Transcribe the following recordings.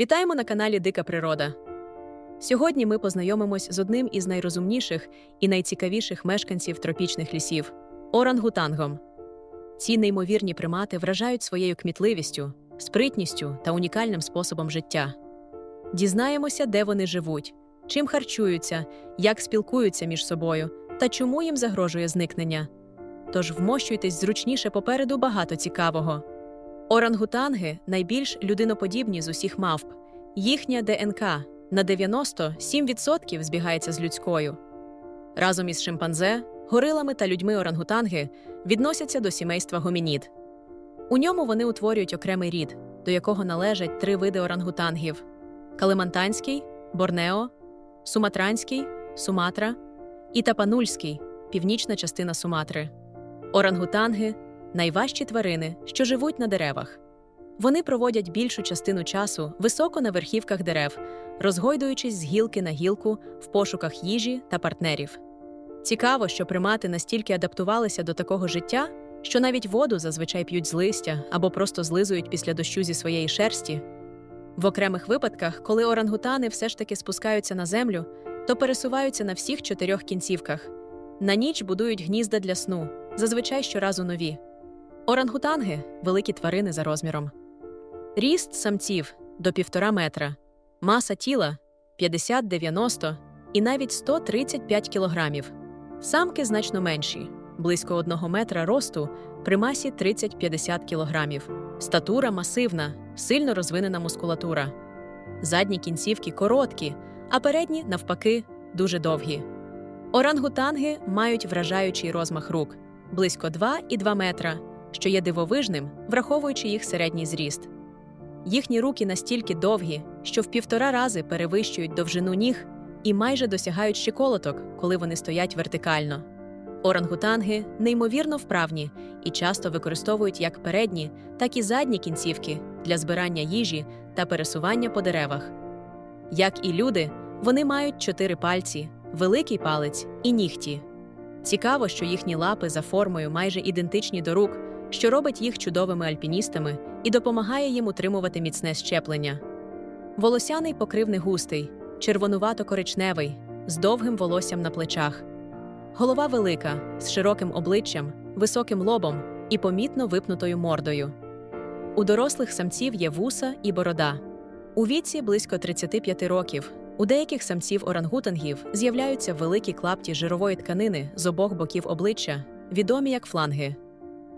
Вітаємо на каналі Дика Природа. Сьогодні ми познайомимось з одним із найрозумніших і найцікавіших мешканців тропічних лісів орангутангом. Ці неймовірні примати вражають своєю кмітливістю, спритністю та унікальним способом життя. Дізнаємося, де вони живуть, чим харчуються, як спілкуються між собою та чому їм загрожує зникнення. Тож вмощуйтесь зручніше попереду багато цікавого. Орангутанги найбільш людиноподібні з усіх мавп. Їхня ДНК на 97% збігається з людською. Разом із шимпанзе, горилами та людьми орангутанги відносяться до сімейства гомінід. У ньому вони утворюють окремий рід, до якого належать три види орангутангів: калимантанський, Борнео, Суматранський, Суматра і Тапанульський північна частина Суматри. Орангутанги найважчі тварини, що живуть на деревах. Вони проводять більшу частину часу високо на верхівках дерев, розгойдуючись з гілки на гілку в пошуках їжі та партнерів. Цікаво, що примати настільки адаптувалися до такого життя, що навіть воду зазвичай п'ють з листя або просто злизують після дощу зі своєї шерсті. В окремих випадках, коли орангутани все ж таки спускаються на землю, то пересуваються на всіх чотирьох кінцівках. На ніч будують гнізда для сну, зазвичай щоразу нові. Орангутанги великі тварини за розміром. Ріст самців до півтора метра, маса тіла 50-90 і навіть 135 кілограмів. Самки значно менші, близько 1 метра росту при масі 30-50 кілограмів. Статура масивна, сильно розвинена мускулатура. Задні кінцівки короткі, а передні, навпаки, дуже довгі. Орангутанги мають вражаючий розмах рук близько 2,2 метра, що є дивовижним, враховуючи їх середній зріст. Їхні руки настільки довгі, що в півтора рази перевищують довжину ніг і майже досягають щиколоток, коли вони стоять вертикально. Орангутанги неймовірно вправні і часто використовують як передні, так і задні кінцівки для збирання їжі та пересування по деревах. Як і люди, вони мають чотири пальці, великий палець і нігті. Цікаво, що їхні лапи за формою майже ідентичні до рук, що робить їх чудовими альпіністами і допомагає їм утримувати міцне щеплення. Волосяний покрив не густий, червонувато-коричневий, з довгим волоссям на плечах. Голова велика, з широким обличчям, високим лобом і помітно випнутою мордою. У дорослих самців є вуса і борода. У віці близько 35 років. У деяких самців орангутангів з'являються великі клапті жирової тканини з обох боків обличчя, відомі як фланги.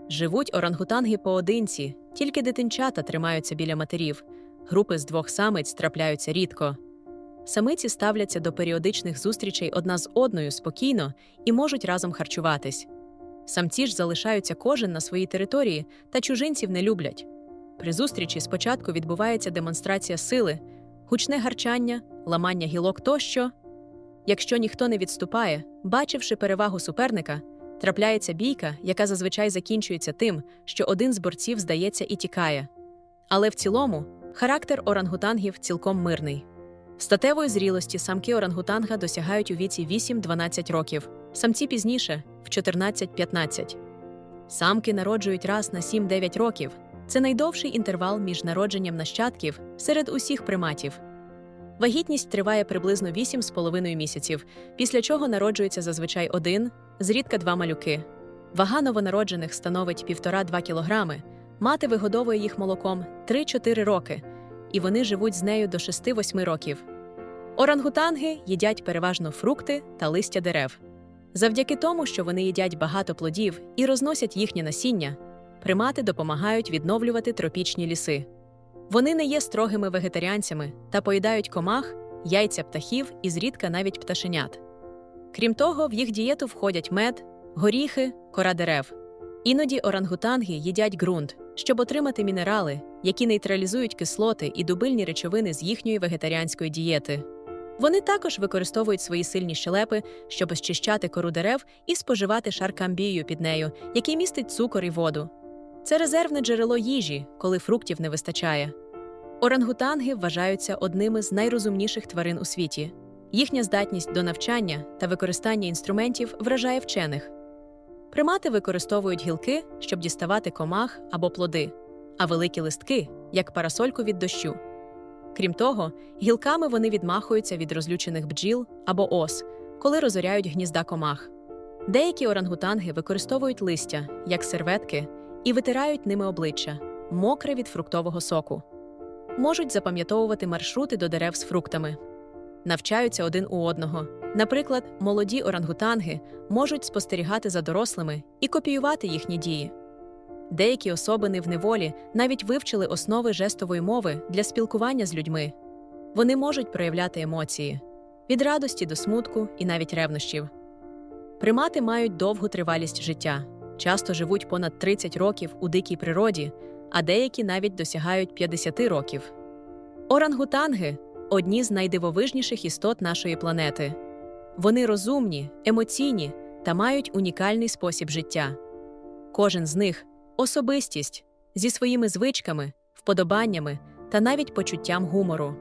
Живуть орангутанги поодинці, тільки дитинчата тримаються біля матерів, групи з двох самиць трапляються рідко. Самиці ставляться до періодичних зустрічей одна з одною спокійно і можуть разом харчуватись. Самці ж залишаються кожен на своїй території та чужинців не люблять. При зустрічі спочатку відбувається демонстрація сили, гучне гарчання, ламання гілок тощо. Якщо ніхто не відступає, бачивши перевагу суперника, трапляється бійка, яка зазвичай закінчується тим, що один з борців здається і тікає. Але в цілому характер орангутангів цілком мирний. Статевої зрілості самки орангутанга досягають у віці 8-12 років, самці пізніше в 14-15. Самки народжують раз на 7-9 років. Це найдовший інтервал між народженням нащадків серед усіх приматів. Вагітність триває приблизно 8,5 місяців, після чого народжується зазвичай один, зрідка два малюки. Вага новонароджених становить 1,5-2 кілограми, мати вигодовує їх молоком 3-4 роки, і вони живуть з нею до 6-8 років. Орангутанги їдять переважно фрукти та листя дерев. Завдяки тому, що вони їдять багато плодів і розносять їхнє насіння, примати допомагають відновлювати тропічні ліси. Вони не є строгими вегетаріанцями та поїдають комах, яйця птахів і зрідка навіть пташенят. Крім того, в їх дієту входять мед, горіхи, кора дерев. Іноді орангутанги їдять ґрунт, щоб отримати мінерали, які нейтралізують кислоти і дубильні речовини з їхньої вегетаріанської дієти. Вони також використовують свої сильні щелепи, щоб щищати кору дерев і споживати шар камбію під нею, який містить цукор і воду. Це резервне джерело їжі, коли фруктів не вистачає. Орангутанги вважаються одними з найрозумніших тварин у світі. Їхня здатність до навчання та використання інструментів вражає вчених. Примати використовують гілки, щоб діставати комах або плоди, а великі листки як парасольку від дощу. Крім того, гілками вони відмахуються від розлючених бджіл або ос, коли розоряють гнізда комах. Деякі орангутанги використовують листя, як серветки, і витирають ними обличчя, мокре від фруктового соку. Можуть запам'ятовувати маршрути до дерев з фруктами. Навчаються один у одного. Наприклад, молоді орангутанги можуть спостерігати за дорослими і копіювати їхні дії. Деякі особини в неволі навіть вивчили основи жестової мови для спілкування з людьми. Вони можуть проявляти емоції від радості до смутку і навіть ревнощів. Примати мають довгу тривалість життя, часто живуть понад 30 років у дикій природі, а деякі навіть досягають 50 років. Орангутанги одні з найдивовижніших істот нашої планети. Вони розумні, емоційні та мають унікальний спосіб життя. Кожен з них особистість зі своїми звичками, вподобаннями та навіть почуттям гумору.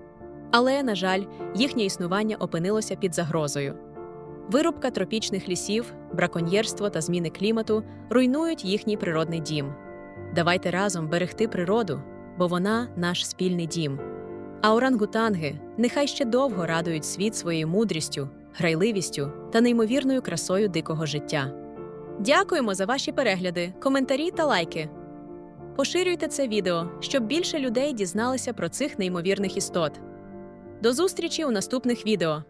Але, на жаль, їхнє існування опинилося під загрозою. Вирубка тропічних лісів, браконьєрство та зміни клімату руйнують їхній природний дім. Давайте разом берегти природу, бо вона наш спільний дім. А орангутанги нехай ще довго радують світ своєю мудрістю, грайливістю та неймовірною красою дикого життя. Дякуємо за ваші перегляди, коментарі та лайки. Поширюйте це відео, щоб більше людей дізналися про цих неймовірних істот. До зустрічі у наступних відео!